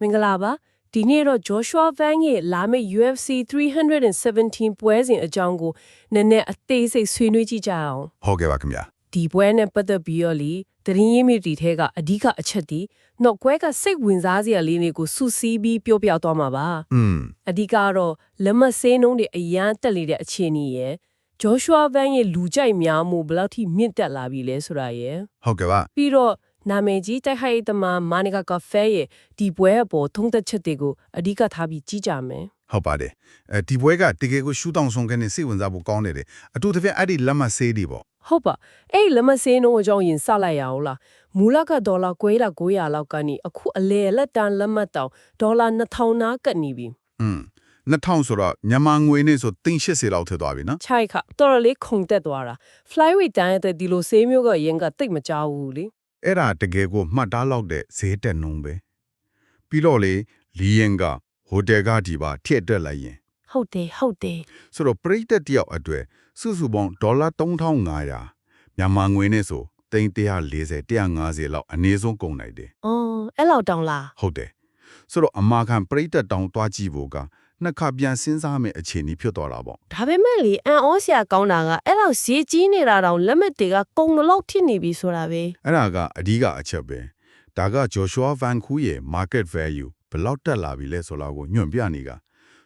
မင်္ဂလာပါဒီနေ့တော့ Joshua Van ရဲ့လာမယ့် UFC 317ပွဲစဉ်အကြောင်းကိုနည်းနည်းအသေးစိတ်ဆွေးနွေးကြည့်ကြအောင်ဟုတ်ကဲ့ပါခင်ဗျာဒီပွဲနဲ့ပတ်သက်ပြီးတော့လीတရင်ရင်းမြစ်တီထဲကအဓိကအချက်ဒီတော့ကွဲကစိတ်ဝင်စားစရာလေးတွေကိုစုစည်းပြီးပြောပြသွားမှာပါอืมအဓိကတော့လက်မဆေးနှုံးတွေအရန်တက်လေတဲ့အခြေအနေရယ် Joshua Van ရဲ့လူကြိုက်များမှုဘယ်လောက်ထိမြင့်တက်လာပြီလဲဆိုတာရယ်ဟုတ်ကဲ့ပါပြီးတော့ နာမည်ကြီးတိုက်ခိုက်ရေးသမားမာနီကာကာဖဲရဲ့ဒီပွဲအပေါ်သုံးသက်ချက်တွေကိုအဓိကထားပြီးကြီးကြမယ်ဟုတ်ပါတယ်အဲဒီပွဲကတကယ်ကိုရှူတောင်ဆုံးကနေစိတ်ဝင်စားဖို့ကောင်းနေတယ်အထူးသဖြင့်အဲ့ဒီလက်မဆေးတွေပေါ့ဟုတ်ပါအဲ့ဒီလက်မဆေးနှုန်းအကြောင်းရင်စလိုက်ရအောင်လားမူလကဒေါ်လာ900လောက်ကနေအခုအလဲလက်တန်လက်မှတ်တောင်ဒေါ်လာ2000နားကပ်နေပြီอืม2000ဆိုတော့မြန်မာငွေနဲ့ဆို380လောက်ထည့်သွားပြီနော်ခြိုက်ခတော်တော်လေးခုန်တက်သွားတာ flyweight တန်းရဲ့ဒီလိုဆေးမျိုးကရင်ကတိတ်မကြောက်ဘူးလေ အဲ့ဒါတကယ်ကိုမှတ်သားလောက်တဲ့ဈေးတက်နှုန်းပဲပြီးတော့လေလီယန်ကဟိုတယ်ကဒီပါထည့်တက်လိုက်ရင်ဟုတ်တယ်ဟုတ်တယ်ဆိုတော့ပရိသတ်တယောက်အတွက်စုစုပေါင်းဒေါ်လာ3500မြန်မာငွေနဲ့ဆို340 150လောက်အနည်းဆုံးကုန်နိုင်တယ်အော်အဲ့လောက်တောင်လားဟုတ်တယ်ဆိုတော့အမာခံပရိသတ်တောင်တွားကြည့်ဖို့က နှစ်ခါပြန်စဉ်းစားမယ့်အခြေအနေဖြစ်သွားတာပေါ့ဒါပေမဲ့လေအန်အောစရာကောင်းတာကအဲ့လောက်ဈေးကြီးနေတာတောင်လက်မှတ်တွေကကုန်တော့ဖြစ်နေပြီဆိုတာပဲအဲ့ဒါကအဓိကအချက်ပဲဒါက Joshua Van Khu ရဲ့ market value ဘယ်လောက်တက်လာပြီလဲဆိုတာကိုညွှန်ပြနေက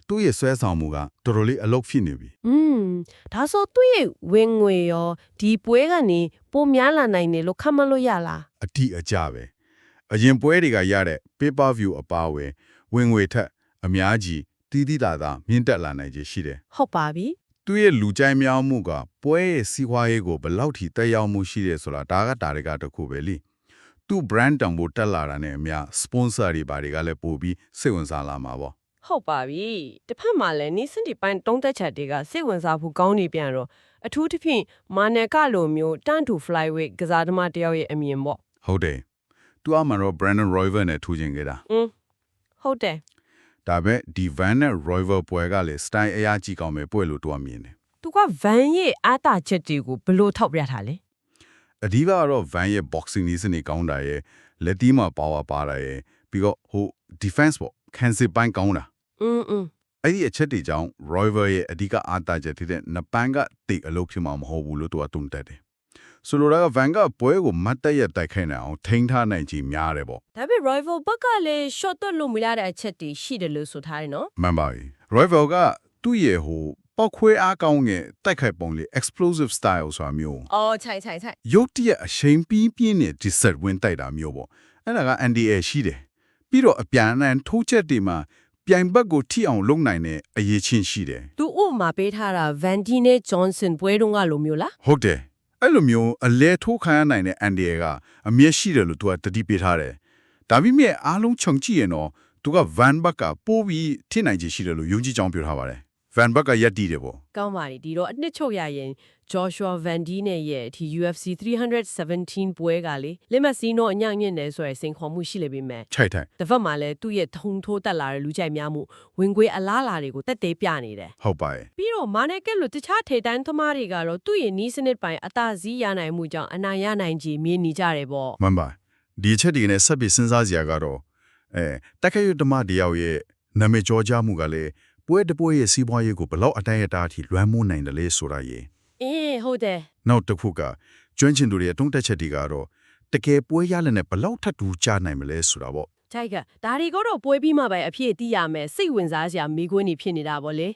သူ့ရဲ့ဆွဲဆောင်မှုကတော်တော်လေးအလုပ်ဖြစ်နေပြီอืมဒါဆိုသူ့ရဲ့ဝင်ငွေရောဒီပွဲကနေပိုများလာနိုင်တယ်လို့ခန့်မှန်းလို့ရလားအတိအကျပဲအရင်ပွဲတွေကရတဲ့ paper view အပါအဝင်ဝင်ငွေထက်အများကြီး တီးတီးတာတာမြင့်တက်လာနိုင်ခြေရှိတယ်ဟုတ်ပါပြီသူ့ရဲ့လူကြိုက်များမှုကပွဲရဲ့စီးပွားရေးကိုဘယ်လောက်ထိတက်ရောက်မှုရှိတယ်ဆိုတာဒါကတာတွေကတစ်ခုပဲလीသူ့ brand တန်ဖိုးတက်လာတာနဲ့အမျှ sponsor တွေဘာတွေကလည်းပို့ပြီးစိတ်ဝင်စားလာမှာပေါ့ဟုတ်ပါပြီတစ်ဖက်မှာလည်းနီးစင်ဒီပိုင်းတုံးသက်ချက်တွေကစိတ်ဝင်စားဖို့ကောင်းနေပြန်တော့အထူးသဖြင့်မာနယ်ကလိုမျိုးတန်တူ flyweight ကစားသမားတယောက်ရဲ့အမြင်ပေါ့ဟုတ်တယ်သူအမှန်တော့ Brandon Royval နဲ့ထူးချင်ခဲ့တာอืมဟုတ်တယ် ဒါပေမဲ့ဒီ Van နဲ့ Royval ပွဲကလည်း style အရာကြီးကောင်းပဲပွဲလို့သူကမြင်တယ် သူကဗန်ရဲ့အားတာချက်တွေကိုဘယ်လို့ထောက်ပြထားလဲ အဓိကကတော့ Van ရဲ့ boxing နည်းစနစ်ကောင်းတာရဲ့လက်တီးမှာ power ပါတာရဲ့ပြီးတော့ဟို defense ပေါ့ can စစ်ပိုင်းကောင်းတာ อืมอืม အဲ့ဒီအချက်တွေကြောင့် Royal ရဲ့အဓိကအားတာချက်ဖြစ်တဲ့နပန်ကတိတ်အလုပ်ဖြစ်မှာမဟုတ်ဘူးလို့သူကတုံ့တက်တယ်။ ဆိုလိုတာက Van ကပွဲကိုမတ်တက်ရတိုက်ခိုက်နိုင်အောင်ထိန်းထားနိုင်ခြင်းများတယ်ပေါ့ဒါပေမဲ့ rival ဘက်ကလည်း short တွက်လို့မရတဲ့အချက်တွေရှိတယ်လို့ဆိုထားတယ်နော်။မှန်ပါပြီ။ Royal ကသူ့ရဲ့ဟိုပောက်ခွဲအားကောင်းတဲ့တိုက်ခိုက်ပုံလေး explosive style ဆိုတာမျိုးအော်ခြိုင်ခြိုင်ခြိုင်ရုတ်တရက်အရှိန်ပြင်းပြင်းနဲ့ disset ဝင်တိုက်တာမျိုးပေါ့။အဲ့ဒါက NDA ရှိတယ်။ပြီးတော့အပြန်အလှန်ထိုးချက်တွေမှာပြိုင်ဘက်ကိုထိအောင်လုပ်နိုင်တဲ့အရေးချင်းရှိတယ်။သူဥပမာပေးထားတာ Van D နဲ့ Johnson ပွဲတုန်းကလိုမျိုးလားဟုတ်တယ် အဲ့လိုမျိုးအလဲထိုးခံရနိုင်တဲ့အန်ဒီရကအမျက်ရှိတယ်လို့သူကတတိပေးထားတယ်ဒါပေမဲ့အားလုံးခြုံကြည့်ရင်တော့သူက van back ကပိုးပြီးထိနိုင်ခြေရှိတယ်လို့ယုံကြည်ကြောင်းပြောထားပါတယ် van back ကရက်တီးတယ်ပေါ့ကောင်းပါပြီဒီတော့အနှစ်ချုပ်ရရင် Joshua Van D နဲ့ရဲ့ဒီ UFC 317ပွဲကလေလက်မစီနိုအညံ့ညင့်တယ်ဆိုရယ်စိန်ခေါ်မှုရှိလေပေမဲ့ခြိုက်ထိုက်တစ်ဖက်မှာလည်းသူ့ရဲ့ထုံထိုးတက်လာတဲ့လူကြိုက်များမှုဝင်ခွေအလားလာတွေကိုတက်သေးပြနေတယ်ဟုတ်ပါရဲ့ပြီးတော့မာနယ်ကက်လို့တခြားထေတန်းသမားတွေကတော့သူ့ရဲ့နီးစနစ်ပိုင်းအသာစီးရနိုင်မှုကြောင့်အနိုင်ရနိုင်ကြီးမြင်နေကြတယ်ပေါ့မှန်ပါဒီအချက်ဒီနဲ့ဆက်ပြီးစဉ်းစားစရာကတော့အဲတက်ခဲရတမတယောက်ရဲ့နာမည်ကျော်ကြားမှုကလည်း ပွဲတစ်ပွဲရဲ့စီးပွားရေးကိုဘယ်လောက်အတိုင်းအတာအထိလွှမ်းမိုးနိုင်တယ်လဲဆိုတာရဲ့အင်းဟုတ်တယ်နောက်တစ်ခုကကျွမ်းကျင်သူတွေရဲ့တုံးတက်ချက်တွေကတော့တကယ်ပွဲရလနဲ့ဘယ်လောက်ထပ်တူကြနိုင်မလဲဆိုတာပေါ့ကြိုက်ကဒါတွေကတော့ပွဲပြီးမှပဲအဖြစ်သိရမယ်စိတ်ဝင်စားစရာမိကွင်းနေဖြစ်နေတာပေါ့လေ